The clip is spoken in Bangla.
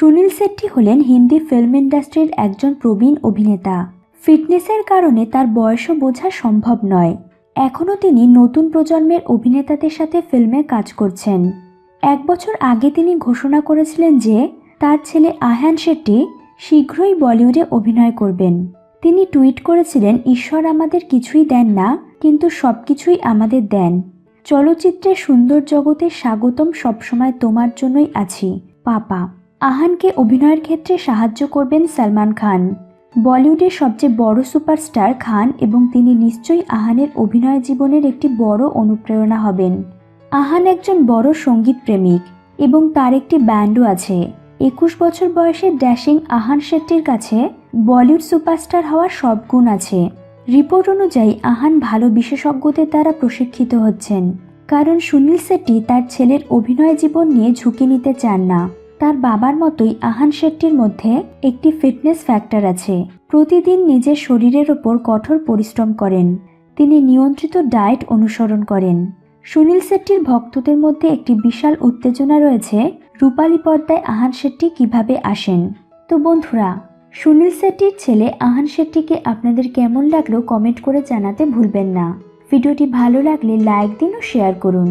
সুনীল শেট্টি হলেন হিন্দি ফিল্ম ইন্ডাস্ট্রির একজন প্রবীণ অভিনেতা। ফিটনেসের কারণে তার বয়সও বোঝা সম্ভব নয়। এখনও তিনি নতুন প্রজন্মের অভিনেতাদের সাথে ফিল্মে কাজ করছেন। এক বছর আগে তিনি ঘোষণা করেছিলেন যে, তার ছেলে আহান শেট্টি শীঘ্রই বলিউডে অভিনয় করবেন। তিনি টুইট করেছিলেন, ঈশ্বর আমাদের কিছুই দেন না, কিন্তু সব কিছুই আমাদের দেন। চলচ্চিত্রের সুন্দর জগতে স্বাগতম সবসময় তোমার জন্যই আছি। পাপা। আহানকে অভিনয়ের ক্ষেত্রে সাহায্য করবেন সালমান খান। বলিউডের সবচেয়ে বড় সুপারস্টার খান এবং তিনি নিশ্চয়ই আহানের অভিনয় জীবনের একটি বড় অনুপ্রেরণা হবেন। আহান একজন বড় সংগীত প্রেমিক এবং তার একটি ব্যান্ডও আছে। একুশ বছর বয়সে ড্যাশিং আহান শেট্টির কাছে বলিউড সুপারস্টার হওয়ার সব গুণ আছে। রিপোর্ট অনুযায়ী আহান ভালো বিশেষজ্ঞদের দ্বারা প্রশিক্ষিত হচ্ছেন। কারণ সুনীল শেট্টি তার ছেলের অভিনয় জীবন নিয়ে ঝুঁকি নিতে চান না। তার বাবার মতোই আহান শেট্টির মধ্যে একটি ফিটনেস ফ্যাক্টর আছে। প্রতিদিন নিজের শরীরের ওপর কঠোর পরিশ্রম করেন। তিনি নিয়ন্ত্রিত ডায়েট অনুসরণ করেন। সুনীল শেট্টির ভক্তদের মধ্যে একটি বিশাল উত্তেজনা রয়েছে রূপালী পর্দায় আহান শেট্টি কীভাবে আসেন। তো বন্ধুরা, সুনীল শেট্টির ছেলে আহান শেট্টিকে আপনাদের কেমন লাগল কমেন্ট করে জানাতে ভুলবেন না। ভিডিওটি ভালো লাগলে লাইক দিন ও শেয়ার করুন।